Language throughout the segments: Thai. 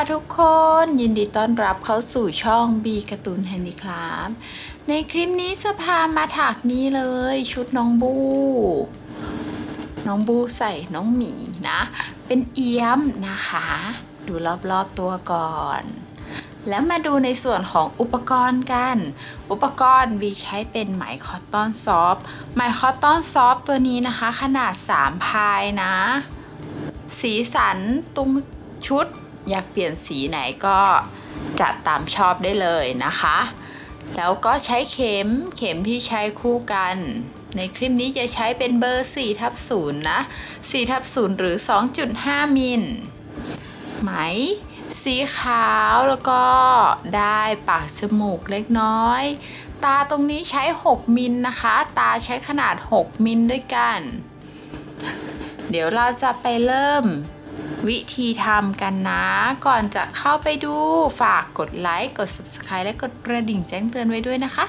ค่ะทุกคนยินดีต้อนรับเข้าสู่ช่องบีการ์ตูนแฮนดี้ครับในคลิปนี้จะพามาถักนี้เลย ชุดน้องบู น้องบูใส่น้องหมีนะ เป็นเอี้ยมนะคะ ดูรอบๆตัวก่อน แล้วมาดูในส่วนของอุปกรณ์กัน อุปกรณ์บีใช้เป็นไหมคอตตอนซอฟต์ไหมคอตตอนซอฟต์ตัวนี้นะคะ ขนาด 3 พายนะ สีสันตรงชุด อยากเปลี่ยนสีไหนก็จัดตามชอบได้เลยนะคะ แล้วก็ใช้เข็มเข็มที่ใช้คู่กัน ในคลิปนี้จะใช้เป็นเบอร์4ทับ0นะ4ทับ0หรือ 2.5 มิลไหม สีขาวแล้วก็ได้ปากจมูกเล็กน้อย ตาตรงนี้ใช้ 6 มิลนะคะ ตาใช้ขนาด 6 มิลด้วยกัน เดี๋ยวเราจะไปเริ่ม วิธีทำกันนะ ก่อนจะเข้าไปดูฝากกดไลค์กด subscribe และกดกระดิ่งแจ้งเตือนไว้ด้วยนะคะ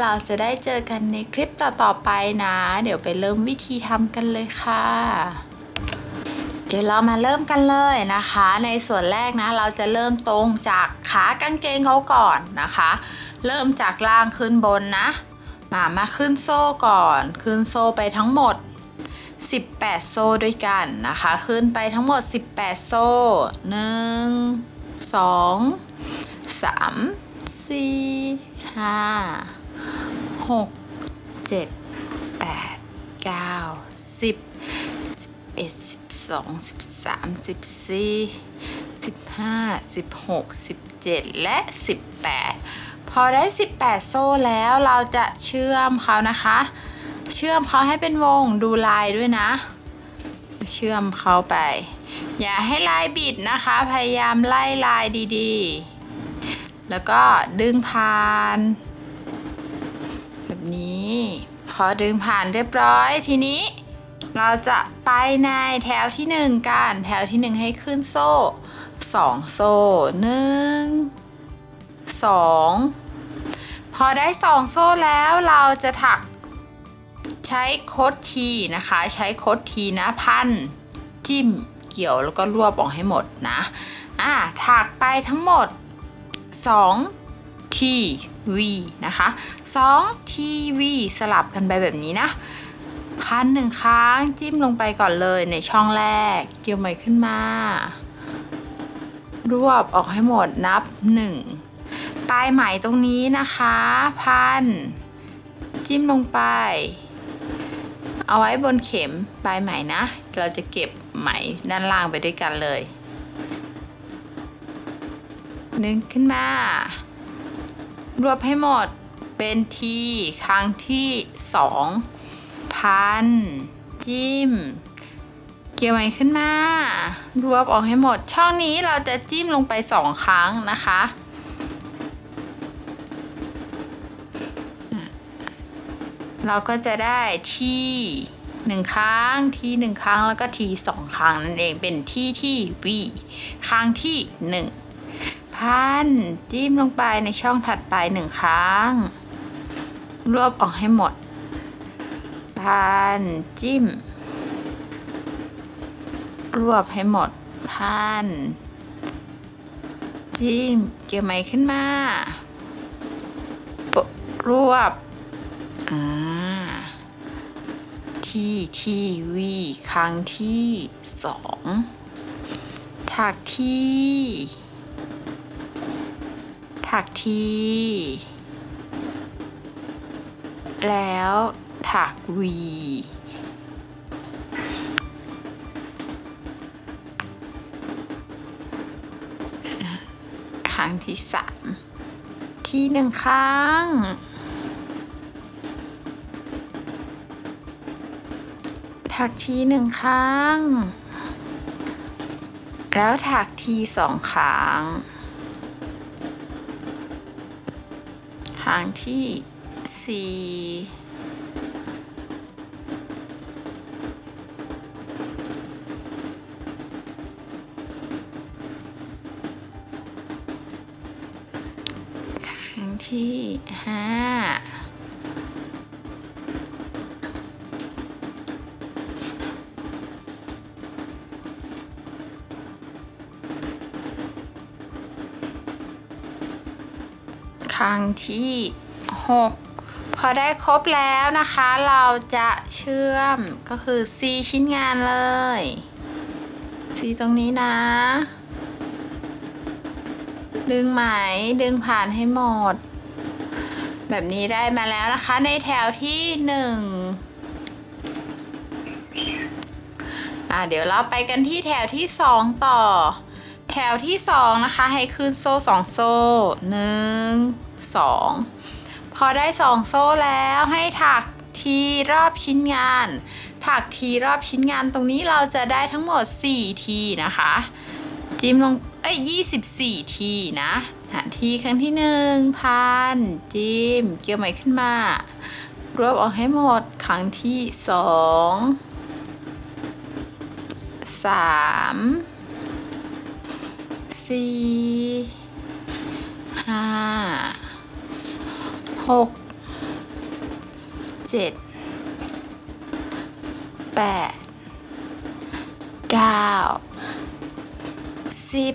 เราจะได้เจอกันในคลิปต่อๆไปนะ เดี๋ยวไปเริ่มวิธีทำกันเลยค่ะ เดี๋ยวเรามาเริ่มกันเลยนะคะ ในส่วนแรกนะ เราจะเริ่มตรงจากขากางเกงเขาก่อนนะคะ เริ่มจากล่างขึ้นบนนะมามาขึ้นโซ่ก่อน ขึ้นโซ่ไปทั้งหมด 18 โซ่ด้วยกันนะคะ ขึ้นไปทั้งหมด 18 โซ่ 1 2 3 4 5 6 7 8 9 10 11 12 13 14 15 16 17 และ 18 พอได้ 18 โซ่แล้วเราจะเชื่อมเขานะคะ เชื่อมเขาให้เป็นวงดูลายด้วยนะ เชื่อมเขาไป อย่าให้ลายบิดนะคะ พยายามไล่ลายดีๆ แล้วก็ดึงผ่าน แบบนี้พอดึงผ่านเรียบร้อยทีนี้ เราจะไปในแถวที่หนึ่งกันแถวที่หนึ่งให้ขึ้นโซ่สองโซ่หนึ่งสองพอได้สองโซ่แล้วเราจะถัก ใช้โคดทีนะคะ ใช้โคดทีนะพันจิ้มเกี่ยวแล้วก็รวบออกให้หมดนะอ่าถักไปทั้งหมด2 t v นะคะ2 t v สลับกันไปแบบนี้นะพันหนึ่งครั้งจิ้มลงไปก่อนเลยในช่องแรก เกี่ยวใหม่ขึ้นมา รวบออกให้หมดนับ 1 ปลายไหมตรงนี้นะคะ พัน จิ้มลงไป เอาไว้บนเข็มปลายไหมนะ เราจะเก็บไหมด้านล่างไปด้วยกันเลยนึงขึ้นมา รวบให้หมดเป็นทีครั้งที่สองพัน จิ้ม เกี่ยวไหมขึ้นมา รวบออกให้หมด ช่องนี้เราจะจิ้มลงไปสองครั้งนะคะ เราก็จะได้ที่หนึ่งครั้งที่หนึ่งครั้งแล้วก็ทีสองครั้งนั่นเองเป็นที่ที่วีครั้งที่หนึ่งพันจิ้มลงไปในช่องถัดไปหนึ่งครั้ง รวบออกให้หมด พันจิ้ม รวบให้หมด พัน จิ้ม เกี่ยวไหมขึ้นมา รวบ อ่าที่ทีวีครั้งที่สองถักที่ ถักที่ แล้วถักวีครั้งที่สามที่หนึ่งครั้ง ถักทีหนึ่งครั้ง แล้วถักทีสองครั้งครั้งที่สี่ครั้งที่ห้า รั้งที่หกพอได้ครบแล้วนะคะ เราจะเชื่อมก็คือ C ชิ้นงานเลย C ตรงนี้นะ ดึงไหมดึงผ่านให้หมด แบบนี้ได้มาแล้วนะคะในแถวที่หนึ่งอ่าเดี๋ยวเราไปกันที่แถวที่สองต่อ แถวที่สองนะคะ ให้ขึ้นโซ่สองโซ่ห นึ่งสองพอได้สองโซ่แล้วให้ถักทีรอบชิ้นงาน ถักทีรอบชิ้นงานตรงนี้เราจะได้ทั้งหมด 4 ทีนะคะ จิ้มลงเอ้ย24 ทีนะหาทีครั้งที่หนึ่งพันจิ้มเกี่ยวใหม่ขึ้นมารวบออกให้หมดครั้งที่สองสามสี่ หกเจ็ดแปดเก้าสิบ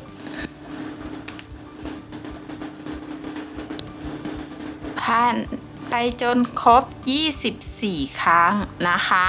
พันไปจนครบ 24 ครั้งนะคะ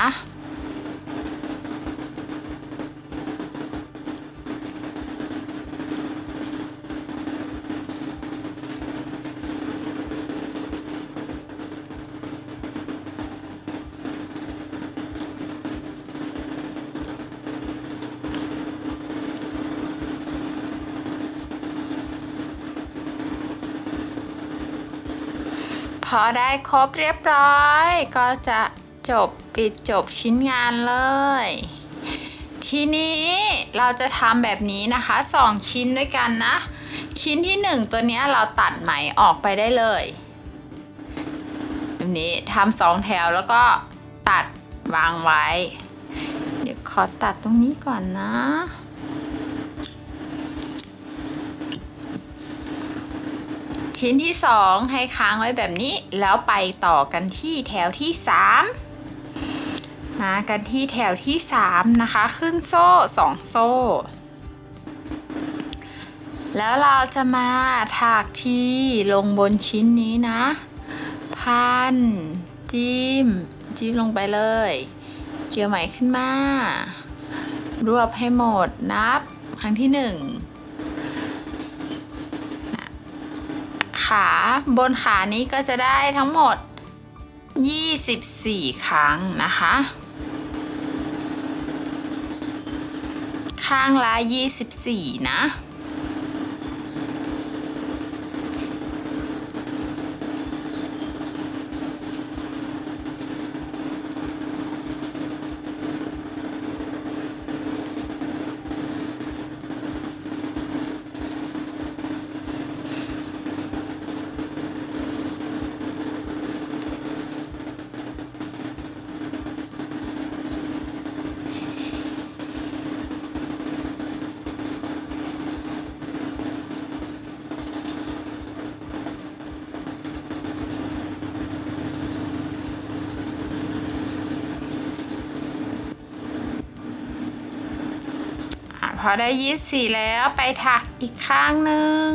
อได้ครบเรียบร้อย ก็จะจบปิดจบชิ้นงานเลย ทีนี้เราจะทำแบบนี้นะคะสองชิ้นด้วยกันนะ ชิ้นที่หนึ่งตัวนี้เราตัดไหมออกไปได้เลยแบบนี้ทำสองแถวแล้วก็ตัดวางไว้ เดี๋ยวขอตัดตรงนี้ก่อนนะ ชิ้นที่ 2 ให้ค้างไว้แบบนี้ แล้วไปต่อกันที่แถวที่ 3 มากันที่แถวที่ 3 นะคะ ขึ้นโซ่ 2 โซ่ แล้วเราจะมาถักที่ลงบนชิ้นนี้นะ พัน จิ้ม จิ้มลงไปเลย เกี่ยวไหมขึ้นมา รวบให้หมดนับ ครั้งที่ 1 บนขานี้ก็จะได้ทั้งหมด 24 ครั้งนะคะ ข้างละ 24 นะ พอได้ยี่สี่แล้วไปถักอีกข้างหนึ่ง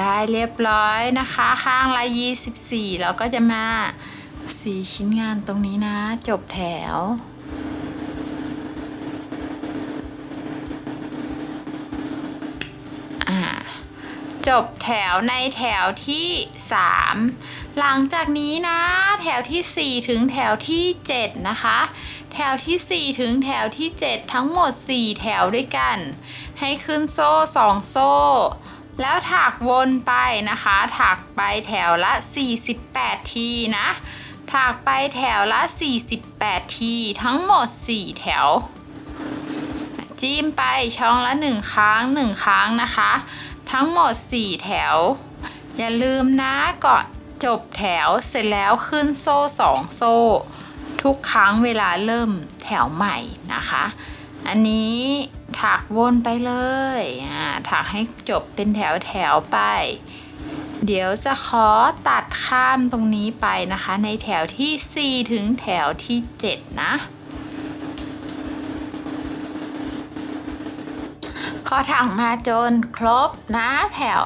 ได้เรียบร้อยนะคะ ข้างละ24แล้วก็จะมาสีชิ้นงานตรงนี้นะ จบแถว จบแถวในแถวที่ 3 หลังจากนี้นะ แถวทีสี่4 ถึงแถวที่ 7 นะคะ แถวทีสี่ 4 ถึงแถวที่ 7 ทั้งหมด 4 แถวด้วยกัน ให้ขึ้นโซ่ 2 โซ่ แล้วถักวนไปนะคะ ถักไปแถวละ 48 ทีนะ ถักไปแถวละ 48 ที ทั้งหมด 4 แถว จิ้มไปช่องละ 1 ครั้ง 1 ครั้งนะคะ ทั้งหมด 4 แถว อย่าลืมนะก่อนจบแถวเสร็จแล้วขึ้นโซ่ 2 โซ่ ทุกครั้งเวลาเริ่มแถวใหม่นะคะ อันนี้ ถักวนไปเลยอ่าถักให้จบเป็นแถวแถวไป เดี๋ยวจะขอตัดข้ามตรงนี้ไปนะคะ ในแถวทีสี่4 ถึงแถวที่ 7 นะขอถักมาจนครบนะแถว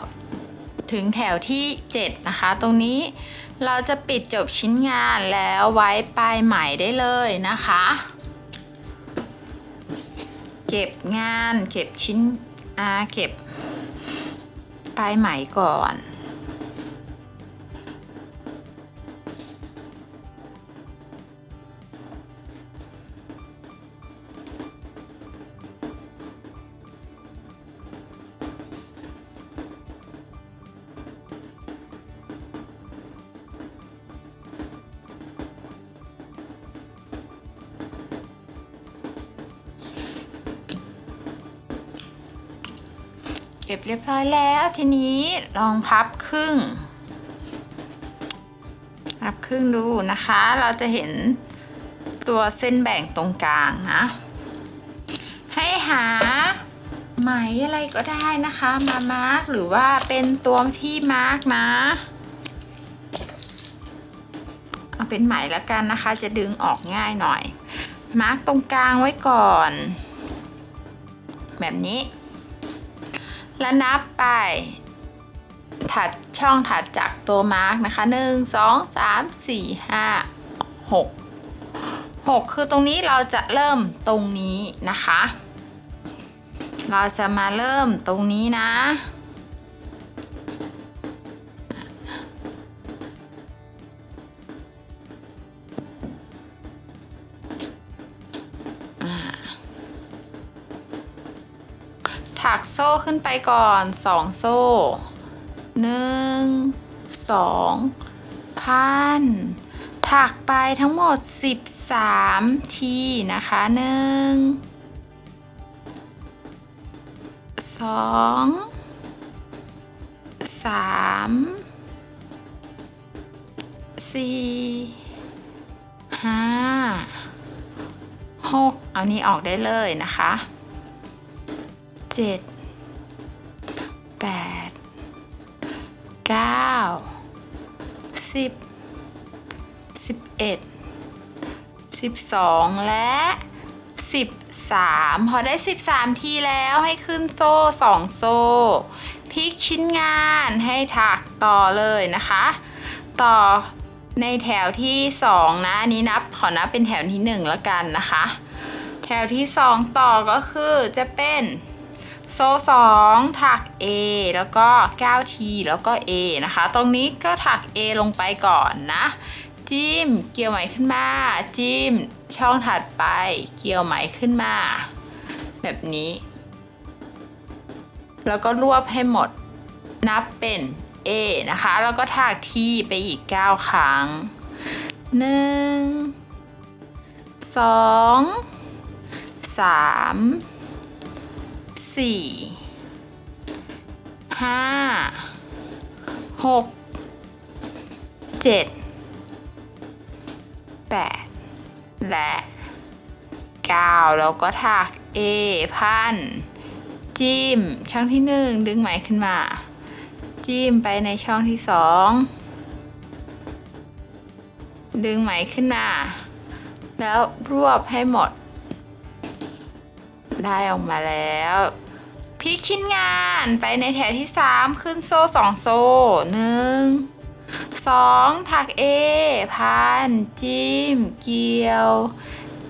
ถึงแถวที่ 7 นะคะ ตรงนี้เราจะปิดจบชิ้นงานแล้วไว้ปลายไหมได้เลยนะคะ เก็บงาน เก็บชิ้นอาเก็บปลายไหมก่อน ก็บเรียบร้อยแล้ว ทีนี้ลองพับครึ่ง พับครึ่งดูนะคะ เราจะเห็นตัวเส้นแบ่งตรงกลางนะ ให้หาไหมอะไรก็ได้นะคะ มามาร์กหรือว่าเป็นตัวที่มาร์กนะ เอาเป็นไหมแล้วกันนะคะ จะดึงออกง่ายหน่อย มาร์กตรงกลางไว้ก่อน แบบนี้ แล้วนับไป ถัดช่องถัดจากตัวมาร์กนะคะหนึ่งสองสามสี่ห้าหกหกคือตรงนี้เราจะเริ่มตรงนี้นะคะ เราจะมาเริ่มตรงนี้นะ ถักโซ่ขึ้นไปก่อนสองโซ่หนึ่งสองพัน ถักไปทั้งหมด 13 ทีนะคะหนึ่งสองสามสี่ห้าหกเอานี้ออกได้เลยนะคะ เจ็ดแปดเก้าสิบสิบเอ็ดสิบสองและสิบสามพอได้สิบสามทีแล้วให้ขึ้นโซ่สองโซ่พลิกชิ้นงานให้ถักต่อเลยนะคะ ต่อในแถวที่สองนะอันนี้นับขอนับเป็นแถวที่หนึ่งแล้วกันนะคะ แถวที่สองต่อก็คือจะเป็น โซ่สองถัก A แล้วก็ 9T แล้วก็ A นะคะ ตรงนี้ก็ถัก A ลงไปก่อนนะ จิ้มเกี่ยวไหมขึ้นมา จิ้มช่องถัดไป เกี่ยวไหมขึ้นมา แบบนี้ แล้วก็รวบให้หมดนับเป็น A นะคะ แล้วก็ถัก T ไปอีก 9 ครั้ง 1 2 3 สี่ห้าหกเจ็ดแปดและเก้าแล้วก็ถัก A พันจิ้มช่องที่หนึ่งดึงไหมขึ้นมา จิ้มไปในช่องที่สองดึงไหมขึ้นมา แล้วรวบให้หมด ได้ออกมาแล้วพลิกชิ้นงานไปในแถวที่ 3 ขึ้นโซ่ 2 โซ่หนึ่งสองถัก A พัน จิ้ม เกี่ยว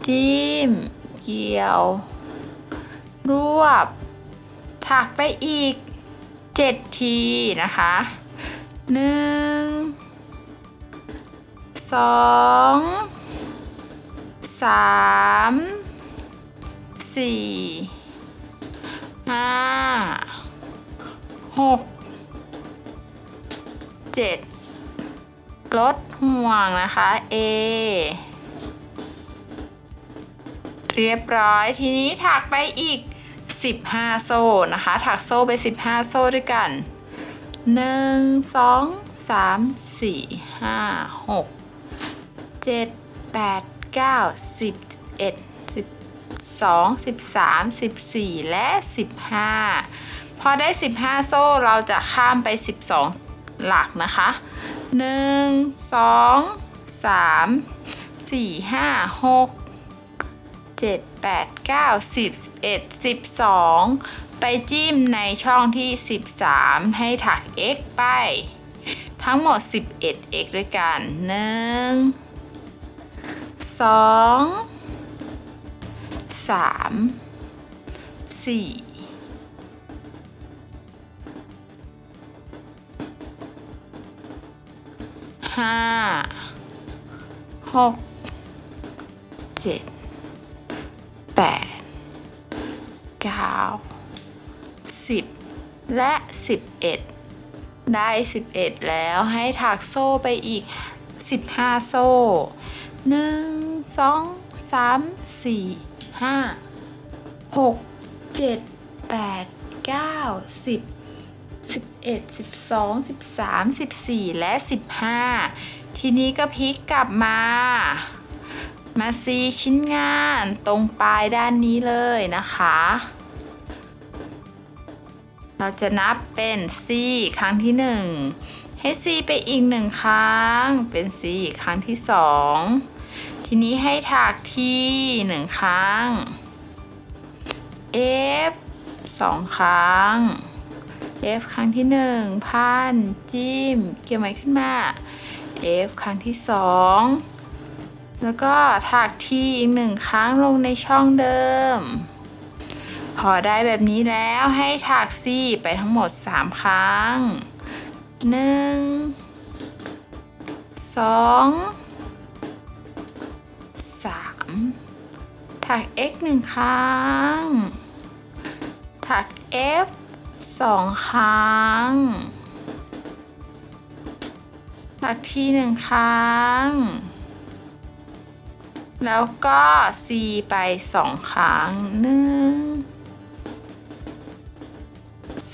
จิ้ม เกี่ยว รวบ ถักไปอีกเจ็ดทีนะคะหนึ่ง สี่ห้าหกเจ็ดลดห่วงนะคะ A เรียบร้อยทีนี้ถักไปอีก 15 โซ่นะคะ ถักโซ่ไป 15 โซ่ด้วยกัน 1 2 3 4 5 6 7 8 9 10 11 12 13 14 และ 15 พอได้ 15 โซ่เราจะข้ามไป 12 หลักนะคะ 1 2 3 4 5 6 7 8 9 10 11 12 ไปจิ้มในช่องที่ 13 ให้ถัก x ไป ทั้งหมด 11 x ด้วยกัน 1 2 3 4ห้าหกเจ็ดแปดเก้าสิบและสิบเอ็ดได้สิบเอ็ดแล้วให้ถักโซ่ไปอีกสิบห้าโซ่หนึ่งสองสามสี่ ห้าหกเจ็ดแปดเก้าสิบ11 12 13 14และ15ทีนี้ก็พลิกกลับมา มาซีชิ้นงานตรงปลายด้านนี้เลยนะคะ เราจะนับเป็น C ครั้งที่1ให้ C ไปอีกหนึ่งครั้ง เป็น C ครั้งที่2 ทีนี้ให้ถักที่หนึ่งครั้ง F สองครั้ง F ครั้งที่หนึ่งพันจิ้ม เกี่ยวไหมขึ้นมา F ครั้งที่สองแล้วก็ถักที่อีกหนึ่งครั้งลงในช่องเดิม พอได้แบบนี้แล้วให้ถักซี่ไปทั้งหมด 3 ครั้ง 1 2 ถัก x หนึ่งครั้ง ถัก f สองครั้ง ถักทีหนึ่งครั้ง แล้วก็ C ไปสองครั้งหนึ่ง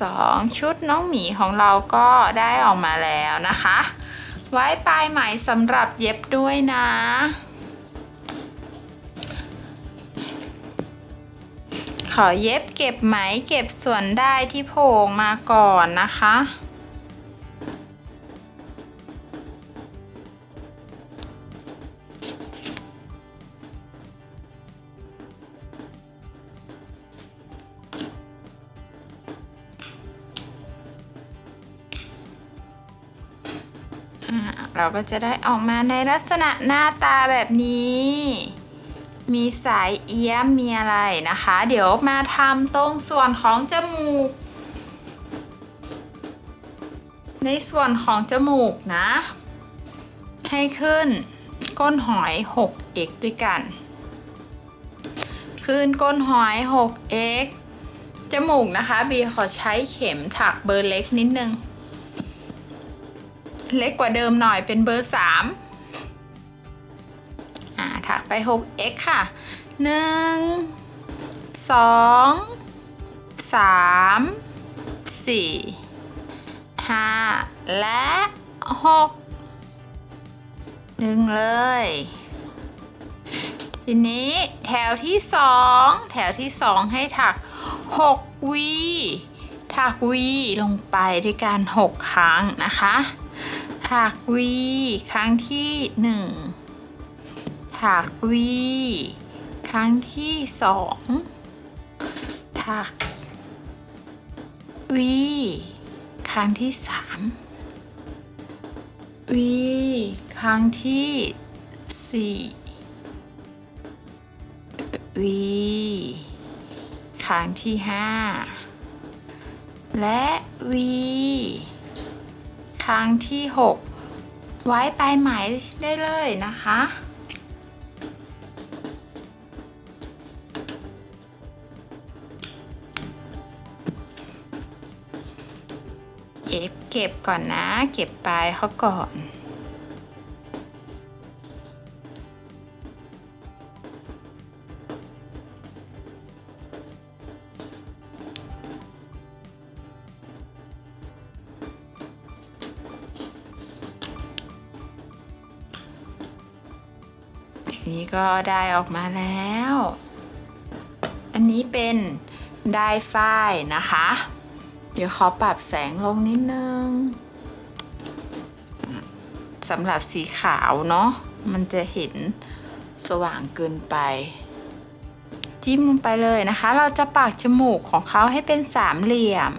สองชุดน้องหมีของเราก็ได้ออกมาแล้วนะคะ ไว้ปลายไหมสำหรับเย็บด้วยนะ ขอเย็บเก็บไหมเก็บส่วนได้ที่โผล่ออกมาก่อนนะคะ เราก็จะได้ออกมาในลักษณะหน้าตาแบบนี้ มีสายเอี้ยมมีอะไรนะคะ เดี๋ยวมาทำตรงส่วนของจมูก ในส่วนของจมูกนะ ให้ขึ้นก้นหอย 6x ด้วยกัน ขึ้นก้นหอย 6x จมูกนะคะบีขอใช้เข็มถักเบอร์เล็กนิดนึง เล็กกว่าเดิมหน่อยเป็นเบอร์3าถัก ไป 6x ค่ะ 1 2 3 4 5 และ 6 1 เลย ทีนี้แถวที่ 2 แถวที่ 2 ให้ถัก 6 v ถัก v ลงไปด้วยการ 6 ครั้งนะคะ ถัก v ครั้งที่ 1 ถักวีครั้งที่สองถักวีครั้งที่สามวีครั้งที่สี่วีครั้งที่ห้าและวีครั้งที่หกไว้ปลายไหมได้เลยนะคะ ก็บเก็บก่อนนะ เก็บปลายเขาก่อนทีนี้ก็ได้ออกมาแล้ว อันนี้เป็นได้ฝ้ายนะคะ เดี๋ยวขอปรับแสงลงนิดนึงสำหรับสีขาวเนาะมันจะเห็นสว่างเกินไป จิ้มลงไปเลยนะคะ เราจะปากจมูกของเขาให้เป็นสามเหลี่ยม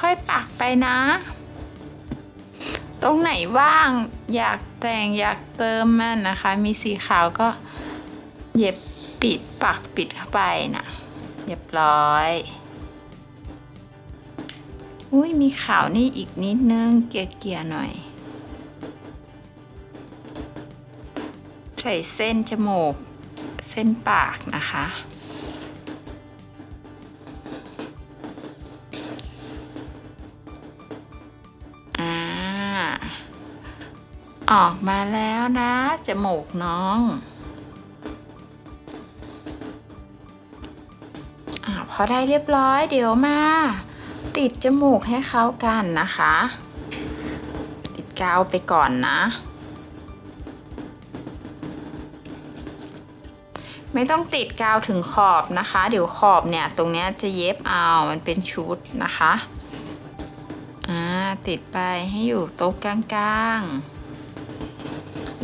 ค่อยๆ ปักไปนะ ตรงไหนว่างอยากแต่งอยากเติมมันนะคะ มีสีขาวก็เย็บปิดปักปิดเข้าไปนะเรียบร้อย อุ้ยมีขาวนี่อีกนิดนึงเกียร์เกียร์หน่อย ใส่เส้นจมูก เส้นปากนะคะ ออกมาแล้วนะจมูกน้องอ่าพอได้เรียบร้อยเดี๋ยวมา ติดจมูกให้เข้ากันนะคะ ติดกาวไปก่อนนะ ไม่ต้องติดกาวถึงขอบนะคะ เดี๋ยวขอบเนี่ยตรงนี้จะเย็บเอามันเป็นชุดนะคะอ่าติดไปให้อยู่โต๊ะกลางๆ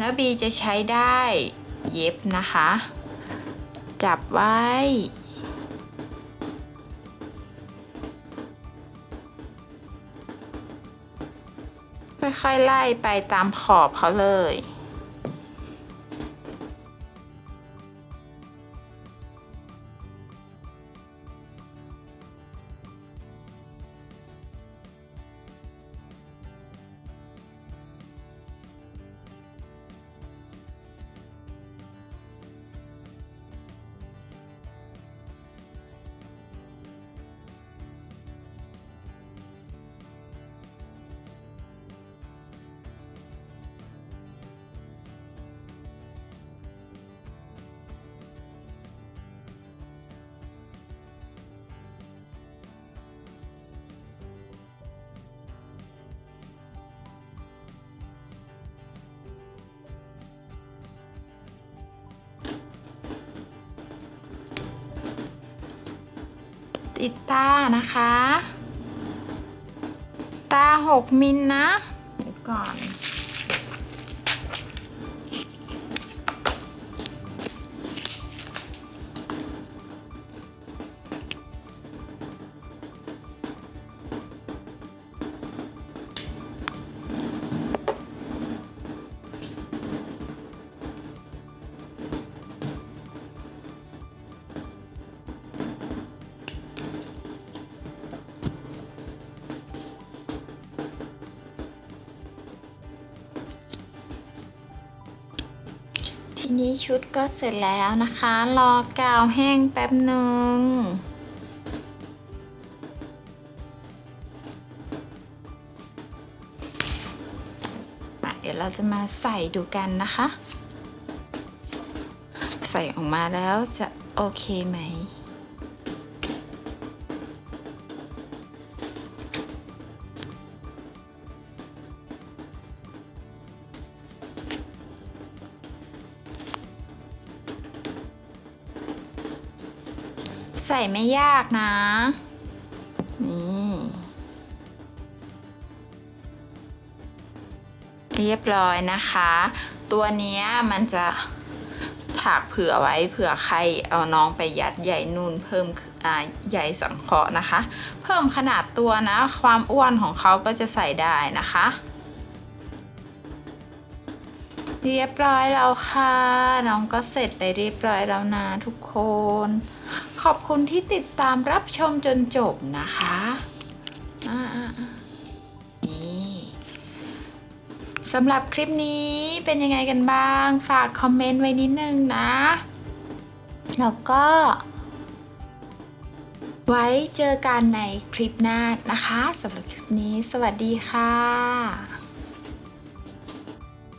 แล้วบีจะใช้ได้เย็บนะคะ จับไว้ ค่อยๆไล่ไปตามขอบเขาเลย ติดตานะคะ ตาหกมิลนะ เดี๋ยวก่อน นี้ชุดก็เสร็จแล้วนะคะ รอกาวแห้งแป๊บหนึ่งเดี๋ยวเราจะมาใส่ดูกันนะคะ ใส่ออกมาแล้วจะโอเคไหม ไม่ยากนะ นี่เรียบร้อยนะคะ ตัวนี้มันจะถากเผื่อไว้เผื่อใครเอาน้องไปยัดใหญ่นูนเพิ่มใหญ่สังเคราะห์นะคะ เพิ่มขนาดตัวนะ ความอ้วนของเขาก็จะใส่ได้นะคะ เรียบร้อยแล้วค่ะ น้องก็เสร็จไปเรียบร้อยแล้วนะทุกคน ขอบคุณที่ติดตามรับชมจนจบนะคะนี่สำหรับคลิปนี้เป็นยังไงกันบ้าง ฝากคอมเมนต์ไว้นิดนึงนะ แล้วก็ ไว้เจอกันในคลิปหน้านะคะสำหรับคลิปนี้สวัสดีค่ะ